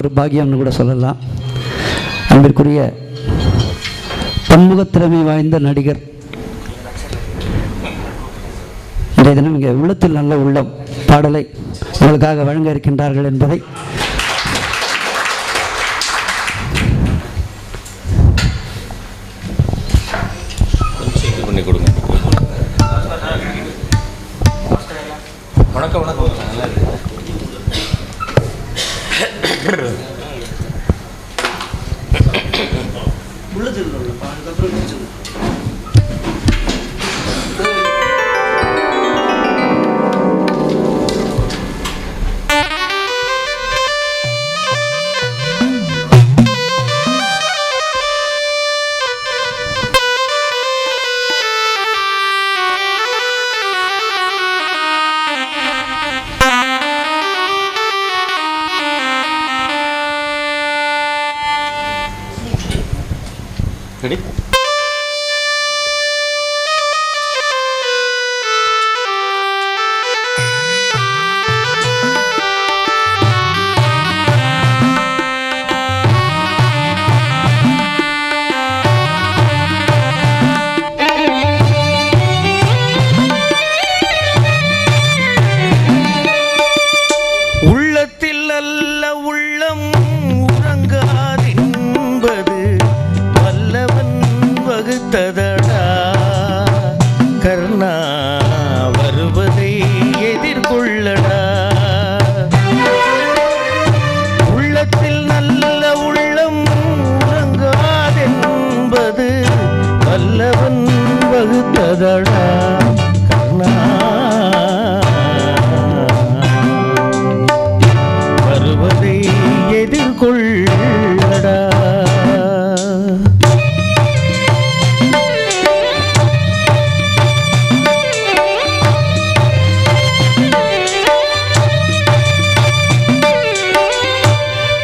ஒரு பாக்கியம்னு கூட சொல்லலாம். அன்பிற்குரிய பன்முகத்திறமை வாய்ந்த நடிகர். இன்றைய தினம் இங்கே உள்ளத்தில் நல்ல உள்ளம் பாடலை உங்களுக்காக வழங்க இருக்கின்றார்கள் என்பதை காதலா எதிர்கொள்ளடா.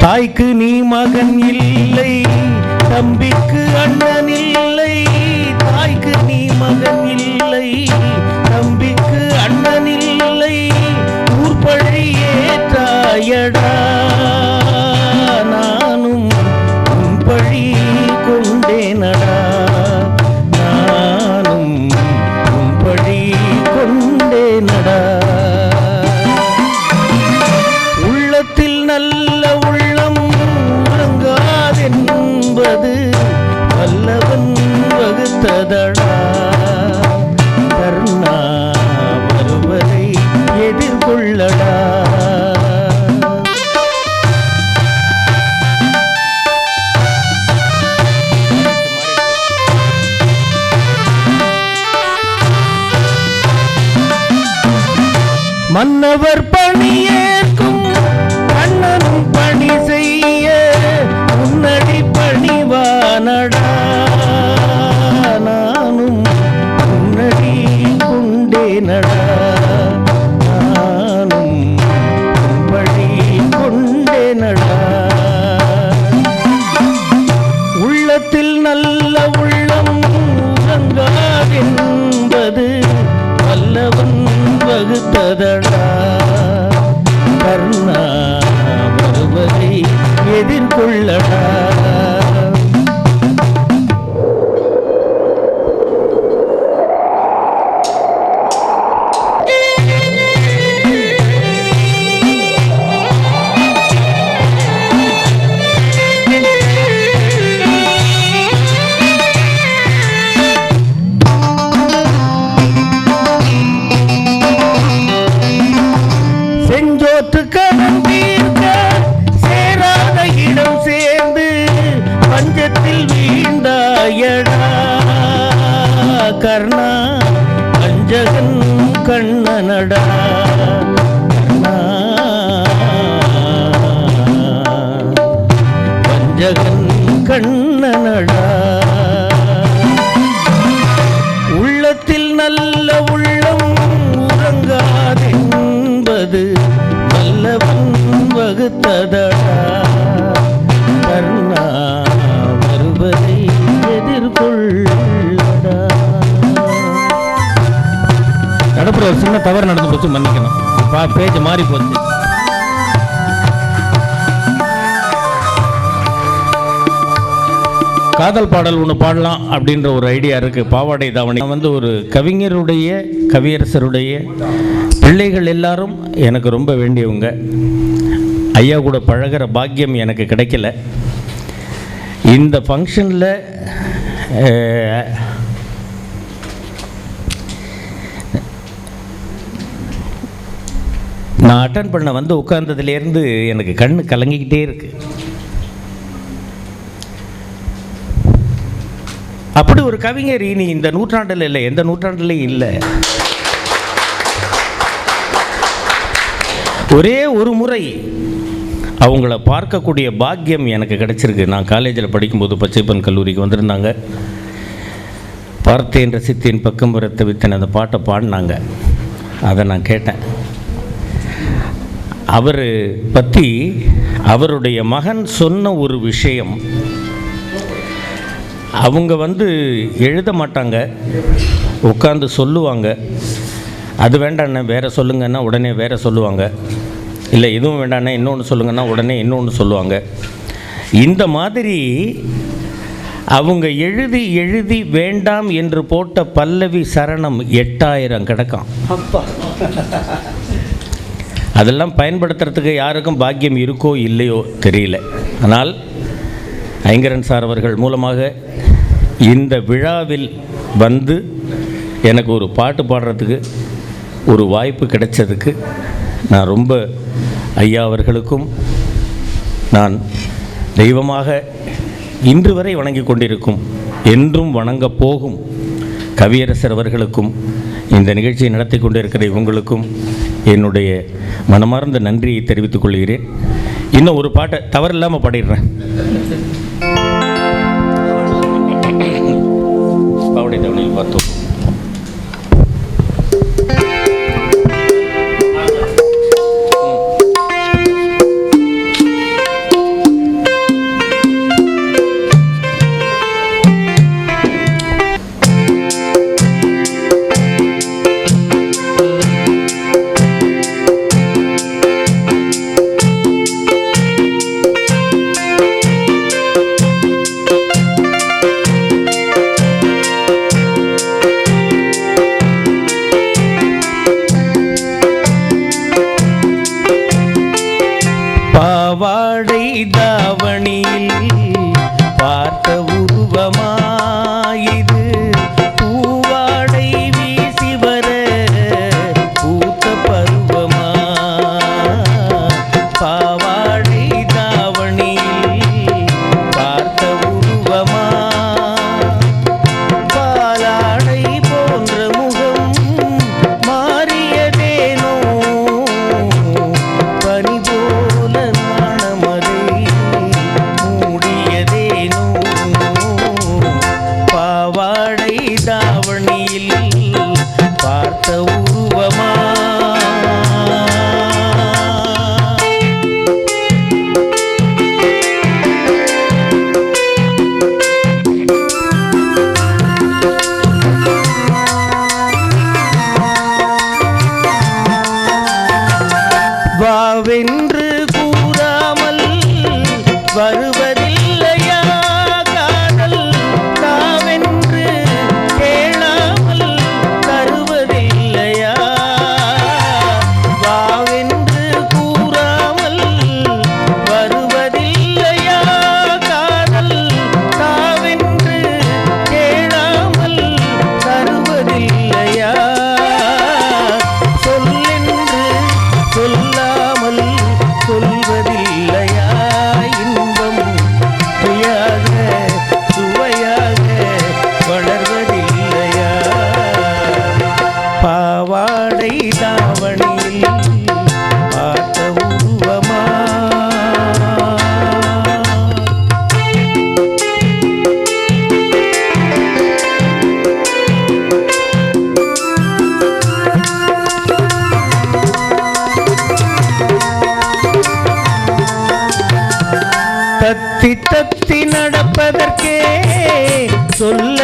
தாய்க்கு நீ மகன் இல்லை தம்பிக்கு அண்ணன் இல்லை. தம்பிக்கு நீ மகன் இல்லை. தம்பிக்கு அண்ணன் இல்லை. ஊர் பழி ஏற்றாயடா. மன்னவர் வெள்ளட ஒரு சின்ன தவறு நடந்து போச்சு மன்னிக்கணும். பேச்சு மாறி போச்சு. காதல் பாடல் ஒன்று பாடலாம் அப்படின்ற ஒரு ஐடியா இருக்குது பாவாடை தாவணி. வந்து ஒரு கவிஞருடைய கவியரசருடைய பிள்ளைகள் எல்லாரும் எனக்கு ரொம்ப வேண்டியவங்க. ஐயா கூட பழகிற பாக்கியம் எனக்கு கிடைக்கல. இந்த ஃபங்க்ஷனில் நான் அட்டன் பண்ண வந்து உட்கார்ந்ததுலேருந்து எனக்கு கண் கலங்கிக்கிட்டே இருக்கு. அப்படி ஒரு கவிஞர் இனி இந்த நூற்றாண்டில் இல்லை எந்த நூற்றாண்டுலையும் இல்லை. ஒரே ஒரு முறை அவங்கள பார்க்கக்கூடிய பாக்கியம் எனக்கு கிடச்சிருக்கு. நான் காலேஜில் படிக்கும்போது பச்சைப்பன் கல்லூரிக்கு வந்திருந்தாங்க. பார்த்தேன் ரசித்தேன் பக்கம் ரத்தவித்தன் அந்த பாட்டை பாடினாங்க. அதை நான் கேட்டேன். அவர் பற்றி அவருடைய மகன் சொன்ன ஒரு விஷயம். அவங்க வந்து எழுத மாட்டாங்க. உட்காந்து சொல்லுவாங்க. அது வேண்டாண்ணே வேறு சொல்லுங்கன்னா உடனே வேறு சொல்லுவாங்க. இல்லை எதுவும் வேண்டாண்ணே இன்னொன்று சொல்லுங்கன்னா உடனே இன்னொன்று சொல்லுவாங்க. இந்த மாதிரி அவங்க எழுதி எழுதி வேண்டாம் என்று போட்ட பல்லவி சரணம் எட்டாயிரம் கிடக்கும். அதெல்லாம் பயன்படுத்துறதுக்கு யாருக்கும் பாக்கியம் இருக்கோ இல்லையோ தெரியல. ஆனால் ஐங்கரன் சார் அவர்கள் மூலமாக இந்த விழாவில் வந்து எனக்கு ஒரு பாட்டு பாடுறதுக்கு ஒரு வாய்ப்பு கிடைச்சதுக்கு நான் ரொம்ப ஐயா அவர்களுக்கும் நான் தெய்வமாக இன்று வரை வணங்கி கொண்டிருக்கும் என்றும் வணங்கப் போகும் கவியரசர் அவர்களுக்கும் இந்த நிகழ்ச்சியை நடத்தி கொண்டிருக்கிற இவங்களுக்கும் என்னுடைய மனமார்ந்த நன்றியை தெரிவித்துக் கொள்கிறேன். இன்னும் ஒரு பாட்டை தவறில்லாமல் பாடிடுறேன். பாவடை தவணையில் பார்த்தோம். தத்தி தத்தி நடப்பதற்கே சொல்ல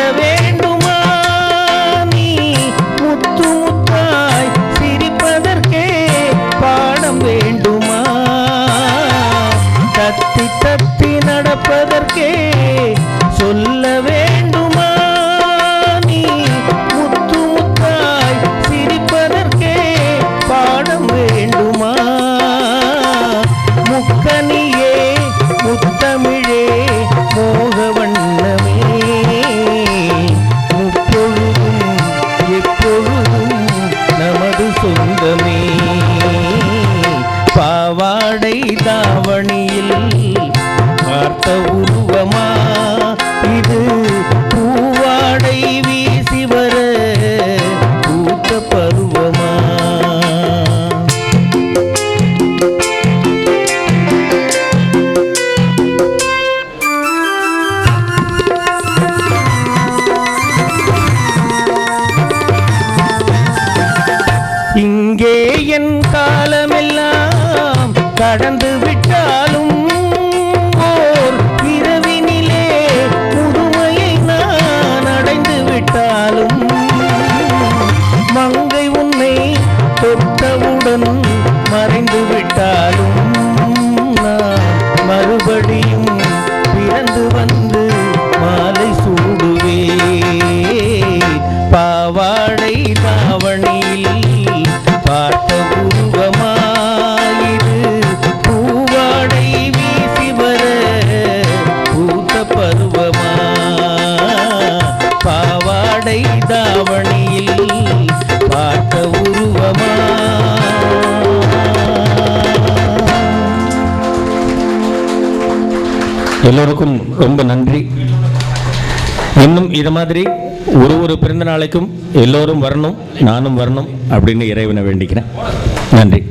இங்கே என் காலமெல்லாம் கடந்து விட்டு எல்லோருக்கும் ரொம்ப நன்றி. இன்னும் இது மாதிரி ஒரு ஒரு பிறந்த நாளைக்கும் எல்லோரும் வரணும் நானும் வரணும் அப்படின்னு இறைவனை வேண்டிக்கிறேன். நன்றி.